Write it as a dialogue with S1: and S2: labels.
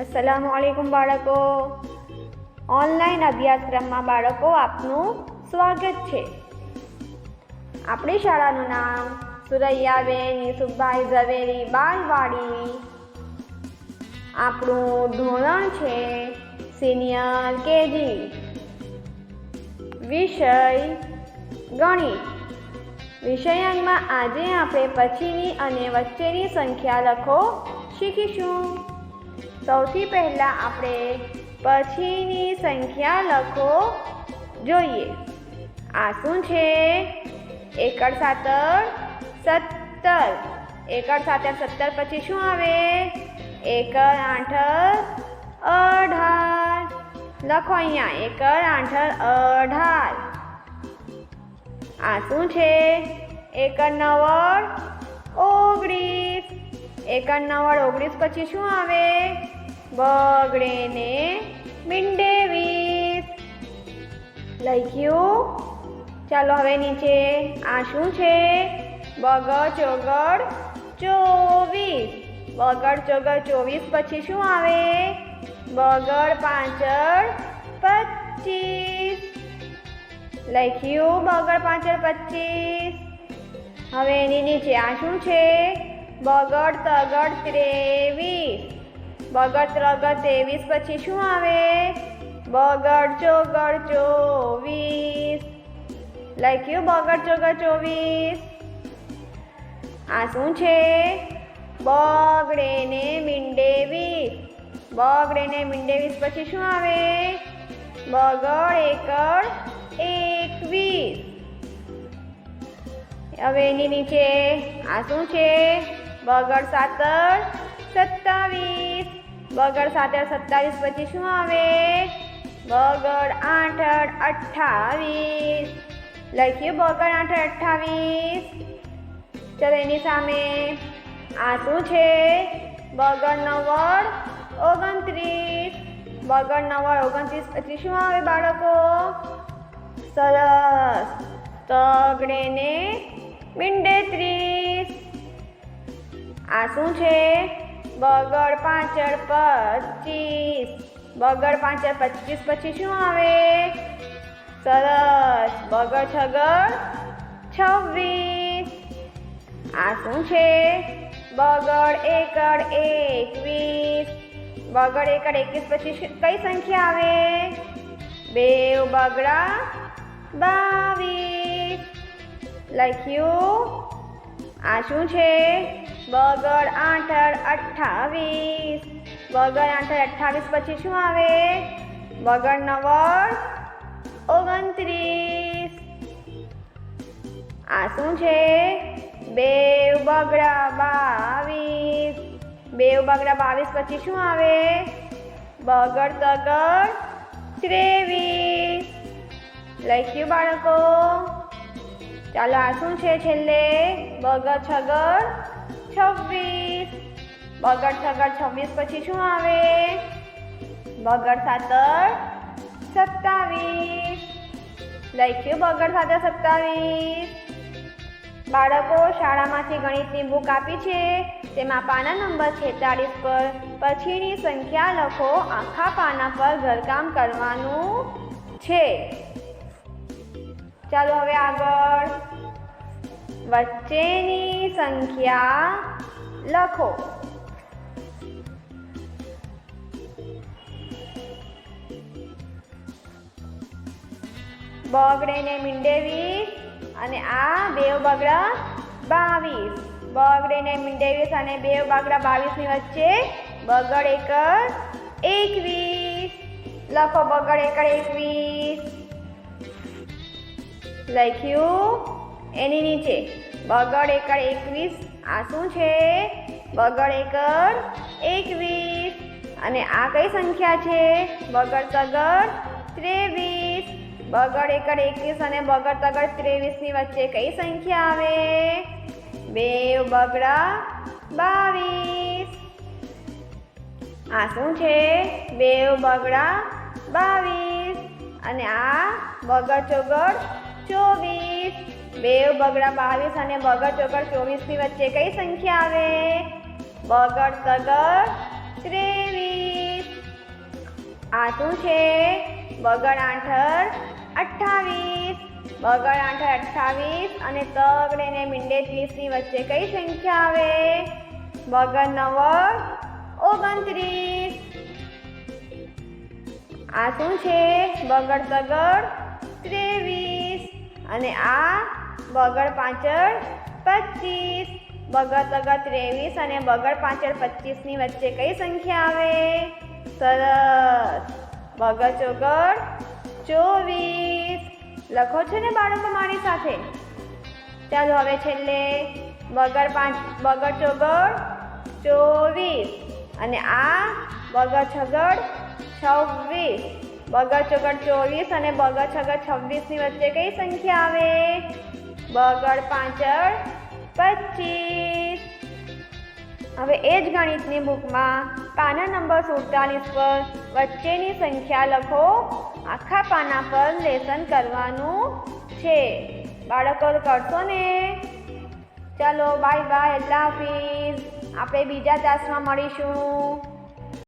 S1: અસલામુ અલૈકુમ બાળકો. ઓનલાઈન અભ્યાસક્રમમાં બાળકો, આપનું સ્વાગત છે. આપણી શાળાનું નામ સુરૈયાબેન યુસુફભાઈ ઝવેરી બાલવાડી. આપણું ધોરણ છે સિનિયર કેજી. વિષય ગણિત. વિષયાંગમાં આજે આપણે પછીની અને વચ્ચેની સંખ્યા લખો, શીખીશું. સૌથી પહેલાં આપણે પછીની સંખ્યા લખો. જોઈએ. આ શું છે? એકડ સાતર સત્તર. એકડ સાતર સત્તર પછી શું આવે? એકડ આઠ અઢાર. લખો અહીંયા એકડ આઠ અઢાર. આ શું છે? એકડ નવ્વદ ઓગણીસ. એકડ નવ્વદ ઓગણીસ પછી શું આવે? બગડે ને મીંડે વીસ લખ્યું ચાલો હવે નીચે આ શું છે? બગડ ચોગડ ચોવીસ. બગડ ચોગડ ચોવીસ પછી શું આવે? બગડ પાંચડ પચીસ. લખ્યું બગડ પાંચડ પચીસ. હવે એની નીચે આ શું છે? બગડ તગડ ત્રેવીસ. બગડ ત્રગડ ત્રેવીસ, પછી શું આવે? બગડ, ચોગડ, ચોવીસ. લખ્યું? બગડ, ચોગડ, ચોવીસ. આ શું છે? બગડે ને મીંડે વીસ બગડે ને મીંડે વીસ પછી શું આવે? બગડ, એકડ, એકવીસ. હવે એની નીચે આ શું છે? બગડ સાતર સત્તાવીસ. બગડ સાથે સત્તાવીસ પછી શું આવે? બગડ આઠ અઠ્ઠાવીસ. લખ્યું બગડ આઠ અઠ્ઠાવીસ. ચાલો એની સામે આ શું છે? બગડ નવ્વદ ઓગણત્રીસ. બગડ નવ્વદ ઓગણત્રીસ પછી શું આવે બાળકો? સરસ. તગડે ને મીંડે ત્રીસ. આ શું છે? બગડ પાંચડ પચીસ. બગડ પાંચડ પચીસ પછી શું આવે? સરસ. બગડ છગડ છવ્વીસ. આ શું છે? બગડ એકડ એકવીસ. બગડ એકડ એકવીસ પછી કઈ સંખ્યા આવે? બેવ બગડા બાવીસ. લખ્યું આ શું છે? બગડ આઠળ અઠ્ઠાવીસ. બગડ આઠ અઠ્ઠાવીસ પછી શું આવે? બગડ નવ્વદ ઓગણત્રીસ. આ શું છે? બેવ બગડા બાવીસ. બેવ બગડા બાવીસ પછી શું આવે? બગડ તગડ ત્રેવીસ. લખ્યું બાળકો? ચાલો આ શું છે છેલ્લે? બગર છગર છવ્વીસ. બગર છગર છવ્વીસ પછી શું આવે? બગર સાતર સત્તાવીસ. લખ્યું બગર સાતર સત્તાવીસ. બાળકો, શાળામાંથી ગણિતની બુક આપી છે. તેમાં પાના નંબર છેતાળીસ પર. પછીની સંખ્યા લખો આખા પાના પર ઘરકામ કરવાનું છે. ચાલો હવે આગળ. વચ્ચેની સંખ્યા લખો. બગડે ને મીંડે વીસ અને આ બેવ બગડા બાવીસ. બગડે ને મીંડે વીસ અને બેવ બગડા બાવીસની વચ્ચે બગડ એકર એકવીસ. લખો બગડ એકર એકવીસ. લખ્યું, એની નીચે, બગડ એકર એકવીસ, આ શું છે? બગડ એકર એકવીસ. અને આ કઈ સંખ્યા છે? બગડ તગડ ત્રેવીસ. બગડ એકર એકવીસ અને બગડ તગડ ત્રેવીસની વચ્ચે કઈ સંખ્યા આવે? બે બગડા બાવીસ. આ શું છે? બેવ બગડા બાવીસ. અને આ બગડ ચોગડ ચોવીસ. બેવ બગડા બાવીસ અને બગડ ચોગડ ચોવીસની વચ્ચે કઈ સંખ્યા આવે? બગડ તગડ ત્રેવીસ. આ શું છે? બગડ આઠર અઠ્ઠાવીસ. બગડ આઠર અઠ્ઠાવીસ અને તગડે ને મીંડે ત્રીસની વચ્ચે કઈ સંખ્યા આવે? બગડ નવ, ઓગણત્રીસ. આ શું છે? બગડ તગડ ત્રેવીસ. અને આ બગડ પાંચડ પચીસ. બગડ તગડ ત્રેવીસ અને બગડ પાંચડ પચીસની વચ્ચે કઈ સંખ્યા આવે? સરસ. બગડ ચોગડ ચોવીસ. લખો છો ને બાળકો મારી સાથે? ચાલો હવે છેલ્લે. બગડ પાંચ, બગડ ચોગડ ચોવીસ. અને આ બગડ છગડ છવ્વીસ. બગડ ચોગડ ચોવીસ અને બગડ છગડ છવ્વીસની વચ્ચે કઈ સંખ્યા આવે? બગડ પાંચડ પચીસ. હવે એ જ ગણિતની બુકમાં પાના નંબર સુડતાલીસ પર વચ્ચેની સંખ્યા લખો. આખા પાના પર લેસન કરવાનું છે. બાળકો કરશો ને? ચાલો બાય બાય અલ્લાહ હાફિઝ. આપણે બીજા તાસમાં મળીશું.